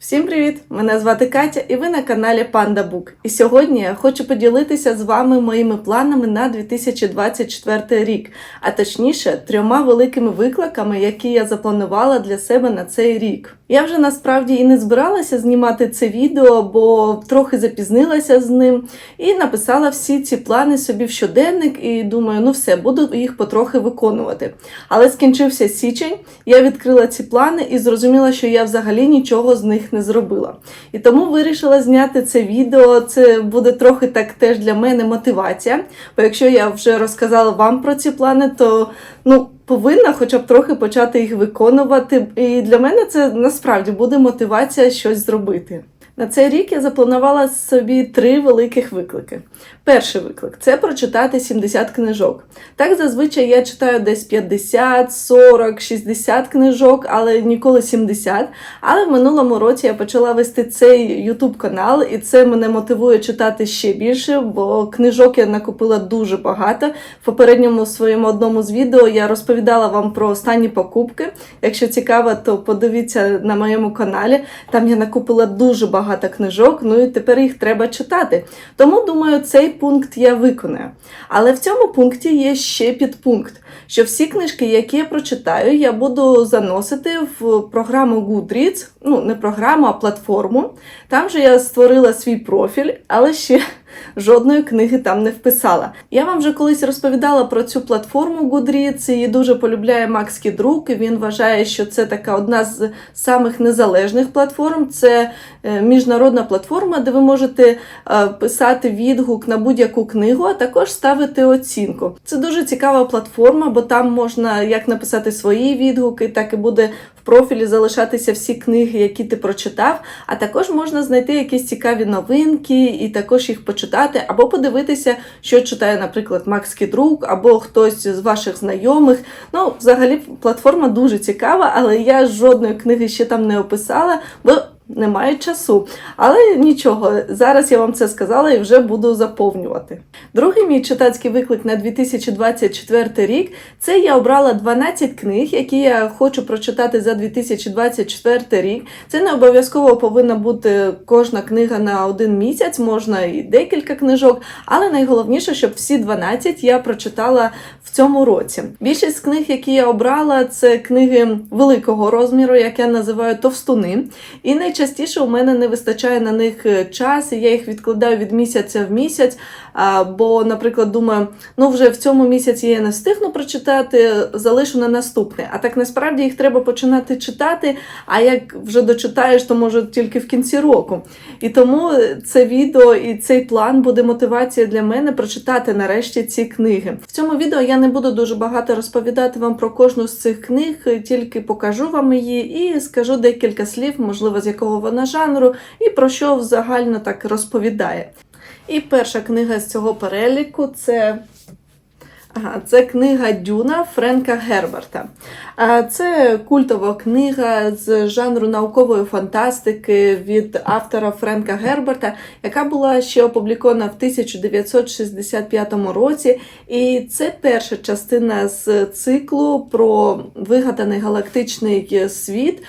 Всім привіт! Мене звати Катя, і ви на каналі Panda Book. І сьогодні я хочу поділитися з вами моїми планами на 2024 рік, а точніше, трьома великими викликами, які я запланувала для себе на цей рік. Я вже насправді і не збиралася знімати це відео, бо трохи запізнилася з ним і написала всі ці плани собі в щоденник, і думаю, ну все, буду їх потрохи виконувати. Але скінчився січень, я відкрила ці плани і зрозуміла, що я взагалі нічого з них не зробила. І тому вирішила зняти це відео. Це буде трохи так теж для мене мотивація. Бо якщо я вже розказала вам про ці плани, то ну. Повинна хоча б трохи почати їх виконувати, і для мене це насправді буде мотивація щось зробити. На цей рік я запланувала собі три великих виклики. Перший виклик це прочитати 70 книжок. Так зазвичай я читаю десь 50, 40, 60 книжок, але ніколи 70. Але в минулому році я почала вести цей YouTube канал, і це мене мотивує читати ще більше, бо книжок я накупила дуже багато. В попередньому своєму одному з відео я розповідала вам про останні покупки. Якщо цікаво, то подивіться на моєму каналі. Там я накупила дуже багато книжок, ну і тепер їх треба читати. Тому думаю, цей пункт я виконаю. Але в цьому пункті є ще підпункт, що всі книжки, які я прочитаю, я буду заносити в програму Goodreads, ну не програму, а платформу. Там же я створила свій профіль, але ще жодної книги там не вписала. Я вам вже колись розповідала про цю платформу Goodreads, її дуже полюбляє Макс Кідрук. Він вважає, що це така одна з самих незалежних платформ. Це е, міжнародна платформа, де ви можете е, писати відгук на будь-яку книгу, а також ставити оцінку. Це дуже цікава платформа, бо там можна як написати свої відгуки, так і буде в профілі залишатися всі книги, які ти прочитав. А також можна знайти якісь цікаві новинки і також їх почитати, або подивитися, що читає, наприклад, Макс Кідрук, або хтось з ваших знайомих. Ну, взагалі, платформа дуже цікава, але я жодної книги ще там не описала, бо немає часу. Але нічого, зараз я вам це сказала і вже буду заповнювати. Другий мій читацький виклик на 2024 рік це я обрала 12 книг, які я хочу прочитати за 2024 рік. Це не обов'язково повинна бути кожна книга на один місяць, можна і декілька книжок, але найголовніше, щоб всі 12 я прочитала в цьому році. Більшість книг, які я обрала, це книги великого розміру, як я називаю товстуни. І найчастіше у мене не вистачає на них е, час, і я їх відкладаю від місяця в місяць. Бо, наприклад, думаю, ну вже в цьому місяці я не встигну прочитати, залишу на наступний. А так насправді їх треба починати читати. А як вже дочитаєш, то може тільки в кінці року. І тому це відео і цей план буде мотивацією для мене прочитати нарешті ці книги. В цьому відео я не буду дуже багато розповідати вам про кожну з цих книг, тільки покажу вам її і скажу декілька слів, можливо, з якого вона жанру, і про що загально так розповідає. І перша книга з цього переліку це. Ага, це книга Дюна Френка Герберта. Це культова книга з жанру наукової фантастики від автора Френка Герберта, яка була ще опублікована в 1965 році. І це перша частина з циклу про вигаданий галактичний світ.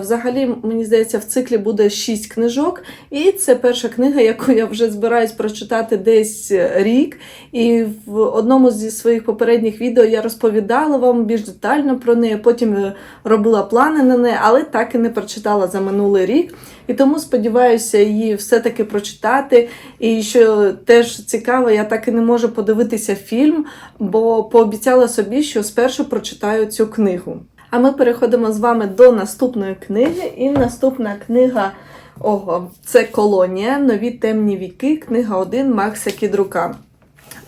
Взагалі, мені здається, в циклі буде шість книжок. І це перша книга, яку я вже збираюсь прочитати десь рік. І в одному зі своїх попередніх відео я розповідала вам більш детально про неї. Потім е, робила плани на неї, але так і не прочитала за минулий рік. І тому сподіваюся її все-таки прочитати. І що теж цікаво, я так і не можу подивитися фільм, бо пообіцяла собі, що спершу прочитаю цю книгу. А ми переходимо з вами до наступної книги. І наступна книга. Ого, це колонія, нові темні віки, книга 1 Макса Кідрука.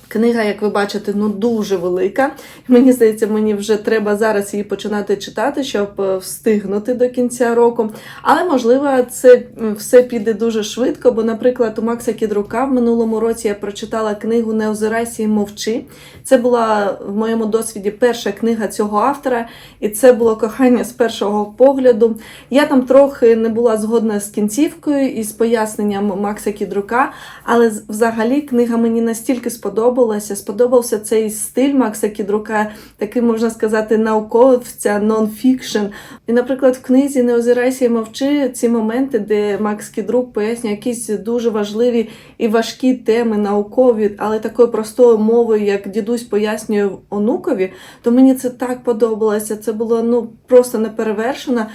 Книга, як ви бачите, ну дуже велика. Мені здається, мені вже треба зараз її починати читати, щоб е, встигнути до кінця року. Але можливо, це все піде дуже швидко. Бо, наприклад, у Макса Кідрука в минулому році я прочитала книгу Не озирайся і мовчи. Це була в моєму досвіді перша книга цього автора, і це було кохання з першого погляду. Я там трохи не була згодна з кінцівкою і з поясненням Макса Кідрука, але взагалі книга мені настільки сподобалася сподобалося. Сподобався цей стиль Макса Кідрука, такий можна сказати, науковця, нон-фікшн. І, наприклад, в книзі Не озирайся і мовчи ці моменти, де Макс Кідрук пояснює якісь дуже важливі і важкі теми наукові, але такою простою мовою, як дідусь пояснює онукові, то мені це так подобалося. Це було ну просто неперевершено.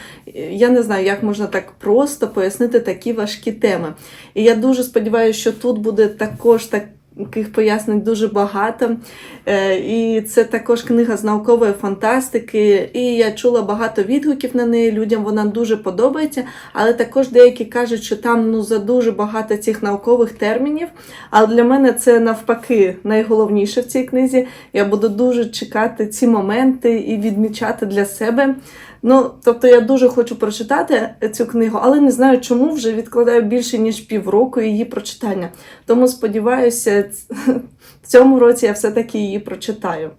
Я не знаю, як можна так просто пояснити такі важкі теми. І я дуже сподіваюся, що тут буде також так. Таких пояснень дуже багато. Е, І це також книга з наукової фантастики. І я чула багато відгуків на неї. Людям вона дуже подобається. Але також деякі кажуть, що там ну, за дуже багато цих наукових термінів. Але для мене це навпаки найголовніше в цій книзі. Я буду дуже чекати ці моменти і відмічати для себе. Ну, тобто я дуже хочу прочитати цю книгу, але не знаю, чому вже відкладаю більше ніж півроку її прочитання. Тому сподіваюся, в цьому році я все-таки її прочитаю.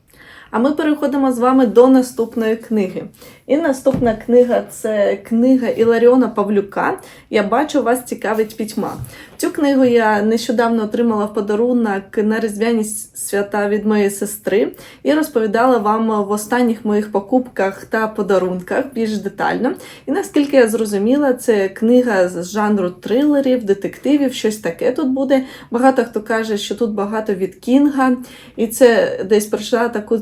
А ми переходимо з вами до наступної книги. І наступна книга це книга Іларіона Павлюка. Я бачу, вас цікавить пітьма. Цю книгу я нещодавно отримала в подарунок на різдвяні свята від моєї сестри і розповідала вам в останніх моїх покупках та подарунках більш детально. І наскільки я зрозуміла, це книга з жанру трилерів, детективів, щось таке тут буде. Багато хто каже, що тут багато від Кінга, і це десь пройшла таку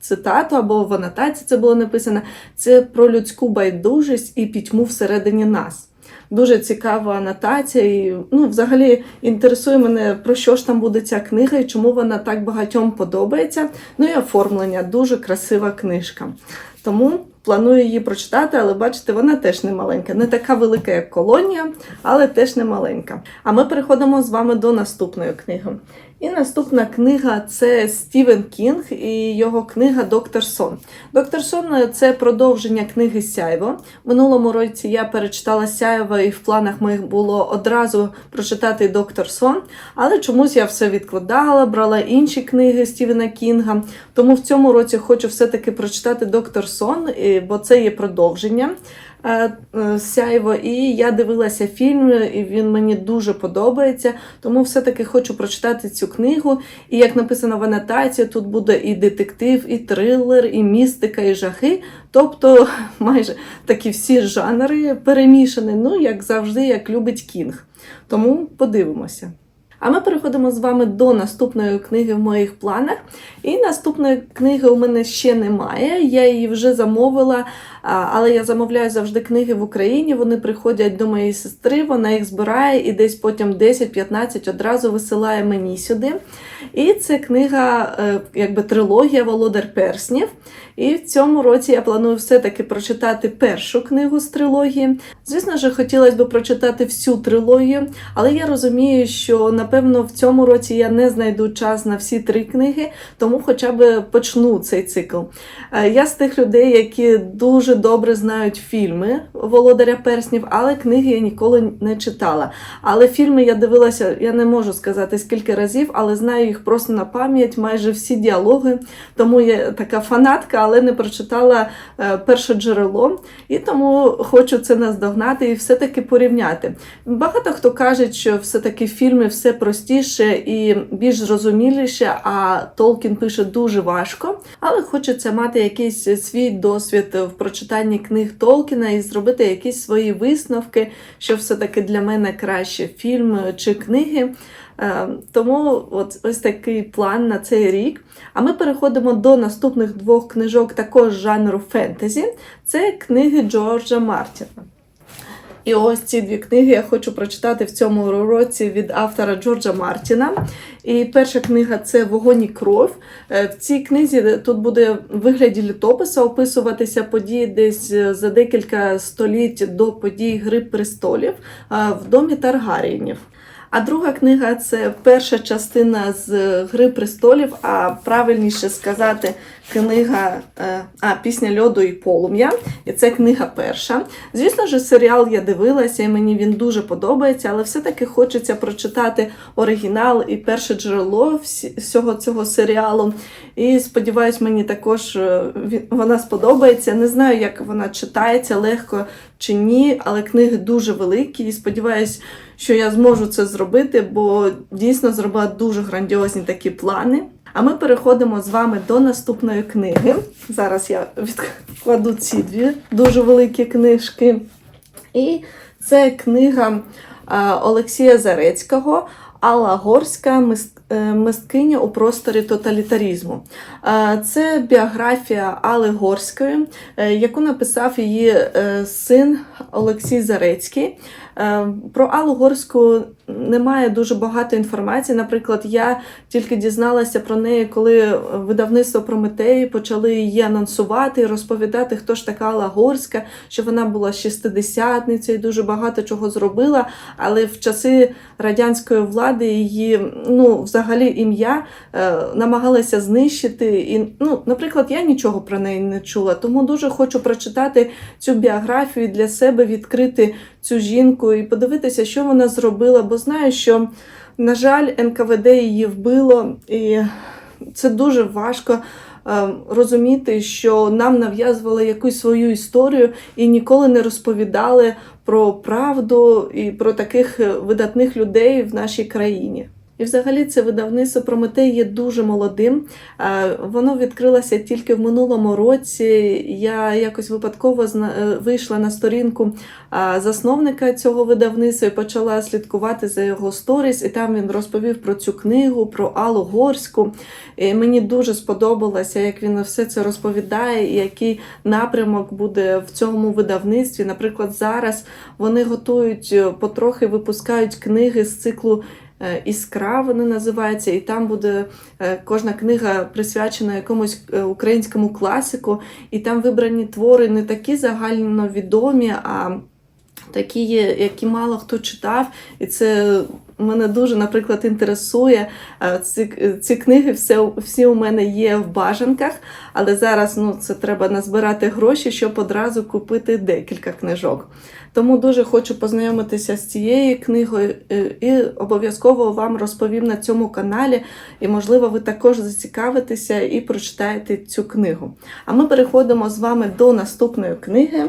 цитату або в анотації це було написано. Це про людську байдужість і пітьму всередині нас. Дуже цікава анотація, і ну, взагалі інтересує мене, про що ж там буде ця книга і чому вона так багатьом подобається. Ну і оформлення, дуже красива книжка. Тому планую її прочитати, але бачите, вона теж не маленька. Не така велика, як колонія, але теж не маленька. А ми переходимо з вами до наступної книги. І наступна книга це Стівен Кінг і його книга Доктор Сон. Доктор Сон це продовження книги Сяйво. Минулому році я перечитала Сяйво, і в планах моїх було одразу прочитати Доктор Сон, але чомусь я все відкладала, брала інші книги Стівена Кінга. Тому в цьому році хочу все-таки прочитати Доктор Сон, бо це є продовження. Сяйво, і я дивилася фільм, і він мені дуже подобається. Тому все-таки хочу прочитати цю книгу. І як написано в анотації, тут буде і детектив, і трилер, і містика, і жахи. Тобто майже такі всі жанри перемішані, ну, як завжди, як любить Кінг. Тому подивимося. А ми переходимо з вами до наступної книги в моїх планах. І наступної книги у мене ще немає. Я її вже замовила, але я замовляю завжди книги в Україні. Вони приходять до моєї сестри, вона їх збирає і десь потім 10-15 одразу висилає мені сюди. І це книга, е, якби трилогія Володар Перснів. І в цьому році я планую все-таки прочитати першу книгу з трилогії. Звісно ж, хотілося б прочитати всю трилогію, але я розумію, що напевно в цьому році я не знайду час на всі три книги, тому хоча б почну цей цикл. Е, я з тих людей, які дуже добре знають фільми Володаря Перснів, але книги я ніколи не читала. Але фільми я дивилася, я не можу сказати скільки разів, але знаю їх просто на пам'ять, майже всі діалоги. Тому я така фанатка, але не прочитала е, перше джерело. І тому хочу це наздогнати і все-таки порівняти. Багато хто каже, що все-таки в фільмі все простіше і більш зрозуміліше, а Толкін пише дуже важко. Але хочеться мати якийсь свій досвід в прочитанні книг Толкіна і зробити якісь свої висновки, що все-таки для мене краще фільм чи книги. Е, тому от ось такий план на цей рік. А ми переходимо до наступних двох книжок також жанру фентезі. Це книги Джорджа Мартіна. І ось ці дві книги я хочу прочитати в цьому році від автора Джорджа Мартіна. І перша книга це Вогонь і кров. Е, в цій книзі тут буде в вигляді літопису описуватися події десь за декілька століть до подій Гри престолів в домі Таргаріїнів. А друга книга це перша частина з Гри престолів, а правильніше сказати, книга е, а, Пісня льоду і полум'я. І це книга перша. Звісно ж, серіал я дивилася, і мені він дуже подобається, але все-таки хочеться прочитати оригінал і перше джерело всього цього серіалу. І сподіваюсь, мені також е, вона сподобається. Не знаю, як вона читається легко чи ні, але книги дуже великі і сподіваюсь, що я зможу це зробити, бо дійсно зробила дуже грандіозні такі плани. А ми переходимо з вами до наступної книги. Зараз я відкладу ці дві дуже великі книжки. І це книга Олексія Зарецького Алла Горська «Мис- е, мисткиня у просторі тоталітарізму. Е, Це біографія Алли Горської, е, яку написав її е, син Олексій Зарецький. Е, Про Аллу Горську немає дуже багато інформації. Наприклад, я тільки дізналася про неї, коли видавництво Прометеї почали її анонсувати і розповідати, хто ж така Алла Горська, що вона була шістидесятницею, дуже багато чого зробила. Але в часи радянської влади її, ну, взагалі, ім'я е, намагалися знищити. І, ну, наприклад, я нічого про неї не чула, тому дуже хочу прочитати цю біографію для себе, відкрити цю жінку і подивитися, що вона зробила, бо знаю, що, на жаль, НКВД її вбило, і це дуже важко. е, Розуміти, що нам нав'язували якусь свою історію і ніколи не розповідали про правду і про таких е, видатних людей в нашій країні. І взагалі це видавництво Прометей є дуже молодим. Е, Воно відкрилося тільки в минулому році. Я якось випадково е, вийшла на сторінку е, засновника цього видавництва і почала слідкувати за його сторіс. І там він розповів про цю книгу, про Аллу Горську. І мені дуже сподобалося, як він все це розповідає, і який напрямок буде в цьому видавництві. Наприклад, зараз вони готують потрохи випускають книги з циклу. Е, Іскра вона називається, і там буде е, кожна книга присвячена якомусь е, українському класику, і там вибрані твори не такі загальновідомі, а такі є, які мало хто читав. І це мене дуже, наприклад, інтересує. Е, Ці, ці книги все, всі у мене є в бажанках, але зараз ну, це треба назбирати гроші, щоб одразу купити декілька книжок. Тому дуже хочу познайомитися з цією книгою е, і обов'язково вам розповім на цьому каналі. І, можливо, ви також зацікавитеся і прочитаєте цю книгу. А ми переходимо з вами до наступної книги.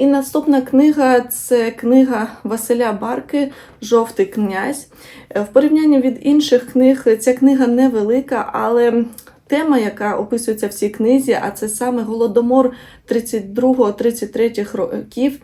І наступна книга це книга Василя Барки Жовтий князь. Е, В порівнянні від інших книг ця книга невелика, але тема, яка описується в цій книзі, а це саме Голодомор 32-33 років.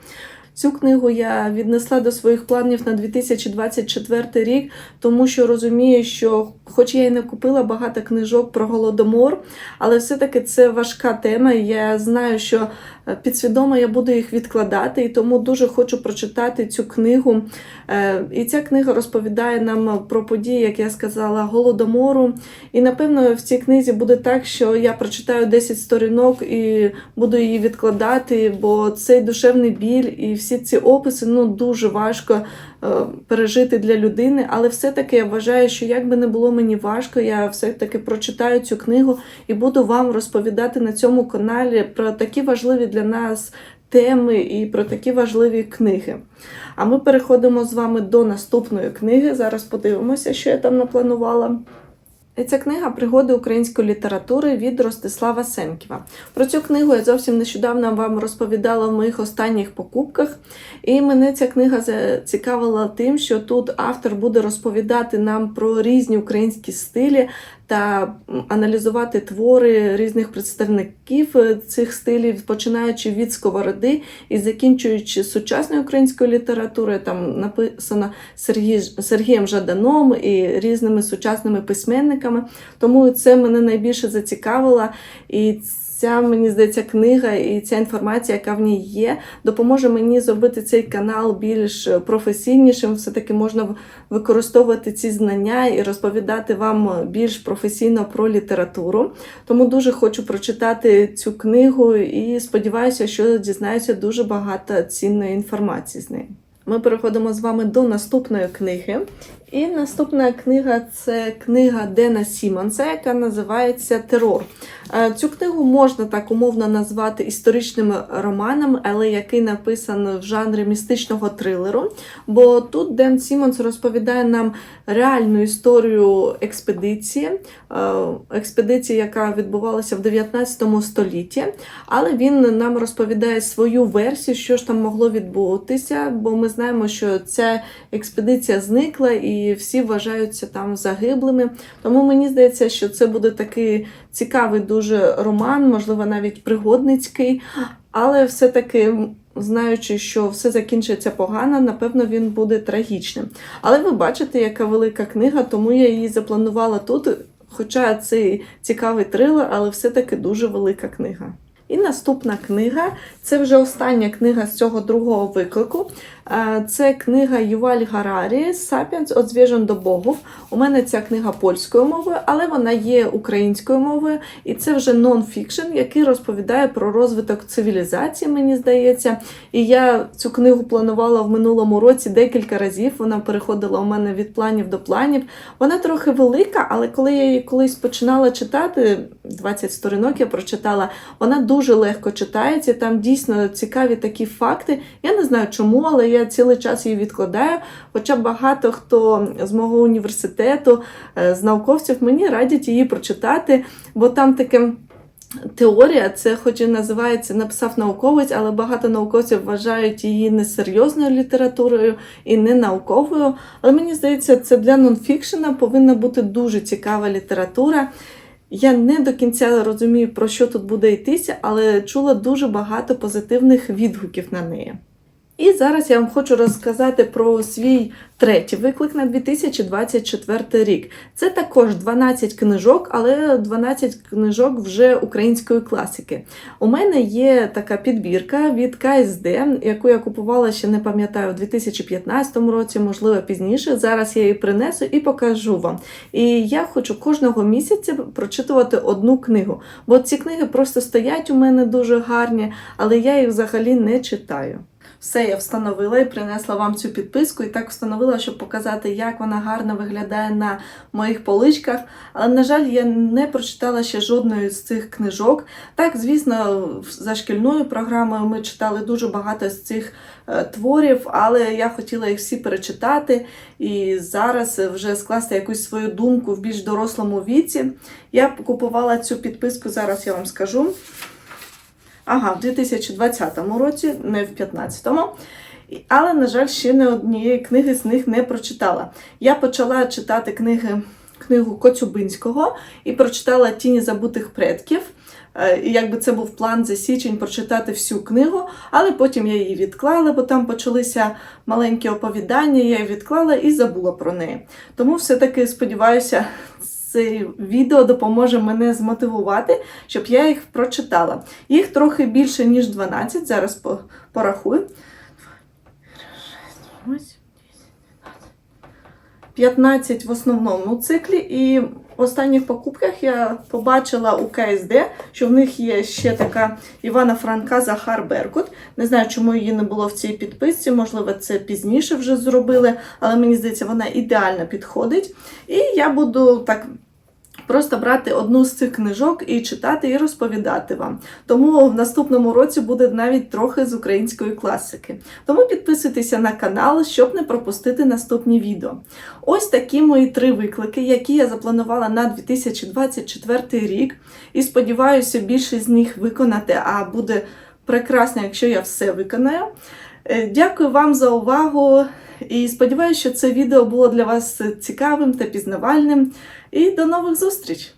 Цю книгу я віднесла до своїх планів на 2024 рік, тому що розумію, що, хоч я і не купила багато книжок про голодомор, але все-таки це важка тема. і Я знаю, що е, підсвідомо я буду їх відкладати, і тому дуже хочу прочитати цю книгу. Е, І ця книга розповідає нам про події, як я сказала, голодомору. І напевно в цій книзі буде так, що я прочитаю 10 сторінок і буду її відкладати, бо цей душевний біль і всі ці описи ну дуже важко е, пережити для людини. Але все-таки я вважаю, що як би не було мені важко, я все-таки прочитаю цю книгу і буду вам розповідати на цьому каналі про такі важливі для нас теми і про такі важливі книги. А ми переходимо з вами до наступної книги. Зараз подивимося, що я там напланувала. Ця книга Пригоди української літератури від Ростислава Семківа. Про цю книгу я зовсім нещодавно вам розповідала в моїх останніх покупках. І мене ця книга зацікавила тим, що тут автор буде розповідати нам про різні українські стилі та аналізувати твори різних представників е, цих стилів, починаючи від сковороди і закінчуючи сучасною українською літературою. Там написано Сергій, Сергієм Жаданом і різними сучасними письменниками. Тому це мене найбільше зацікавило. І Ця, мені здається, книга і ця інформація, яка в ній є, допоможе мені зробити цей канал більш професійнішим. Все-таки можна використовувати ці знання і розповідати вам більш професійно про літературу. Тому дуже хочу прочитати цю книгу і сподіваюся, що дізнаюся дуже багато цінної інформації з неї. Ми переходимо з вами до наступної книги. І наступна книга це книга Дена Сімонса, яка називається Терор. Е, Цю книгу можна так умовно назвати історичним романом, але який написаний в жанрі містичного трилеру. Бо тут Ден Сімонс розповідає нам реальну історію експедиції, е, експедиції, яка відбувалася в 19 столітті. Але він нам розповідає свою версію, що ж там могло відбутися, бо ми знаємо, що ця експедиція зникла і всі вважаються там загиблими. Тому мені здається, що це буде такий цікавий дуже роман, можливо, навіть пригодницький, але все-таки. Знаючи, що все закінчиться погано, напевно, він буде трагічним. Але ви бачите, яка велика книга, тому я її запланувала тут. Хоча це цікавий трилер, але все-таки дуже велика книга. І наступна книга це вже остання книга з цього другого виклику. Е, Це книга Юваль Гарарі Сапіенс от звіжен до Богов. У мене ця книга польською мовою, але вона є українською мовою, і це вже нон-фікшн, який розповідає про розвиток цивілізації, мені здається. І я цю книгу планувала в минулому році декілька разів. Вона переходила у мене від планів до планів. Вона трохи велика, але коли я її колись починала читати, 20 сторінок я прочитала, вона дуже легко читається. Там дійсно цікаві такі факти. Я не знаю чому, але я цілий час її відкладаю. Хоча багато хто з мого університету, е, з науковців мені радять її прочитати, бо там таке. Теорія, це хоч і називається написав науковець, але багато науковців вважають її несерйозною літературою і не науковою. Але мені здається, це для нонфікшена повинна бути дуже цікава література. Я не до кінця розумію, про що тут буде йтися, але чула дуже багато позитивних відгуків на неї. І зараз я вам хочу розказати про свій третій виклик на 2024 рік. Це також 12 книжок, але 12 книжок вже української класики. У мене є така підбірка від КСД, яку я купувала ще не пам'ятаю, у 2015 році, можливо, пізніше. Зараз я її принесу і покажу вам. І я хочу кожного місяця прочитувати одну книгу. Бо ці книги просто стоять у мене дуже гарні, але я їх взагалі не читаю. Все, я встановила і принесла вам цю підписку, і так встановила, щоб показати, як вона гарно виглядає на моїх поличках. Але, на жаль, я не прочитала ще жодної з цих книжок. Так, звісно, за шкільною програмою ми читали дуже багато з цих е, творів, але я хотіла їх всі перечитати і зараз вже скласти якусь свою думку в більш дорослому віці. Я купувала цю підписку, зараз я вам скажу. Ага, в 2020 році, не в 2015. І- Але, на жаль, ще не однієї книги з них не прочитала. Я почала читати книги, книгу Коцюбинського і прочитала Тіні забутих предків. Е, І якби це був план за січень прочитати всю книгу, але потім я її відклала, бо там почалися маленькі оповідання, я її відклала і забула про неї. Тому все-таки сподіваюся, це відео допоможе мене змотивувати, щоб я їх прочитала. Їх трохи більше, ніж 12, зараз по- порахую. 15 в основному циклі, і в останніх покупках я побачила у КСД, що в них є ще така Івана Франка Захар Беркут. Не знаю, чому її не було в цій підписці, можливо, це пізніше вже зробили, але мені здається, вона ідеально підходить. І я буду так просто брати одну з цих книжок і читати, і розповідати вам. Тому в наступному році буде навіть трохи з української класики. Тому підписуйтеся на канал, щоб не пропустити наступні відео. Ось такі мої три виклики, які я запланувала на 2024 рік. І сподіваюся, більше з них виконати, а буде прекрасно, якщо я все виконаю. Е, Дякую вам за увагу і сподіваюся, що це відео було для вас цікавим та пізнавальним. І до нових зустріч!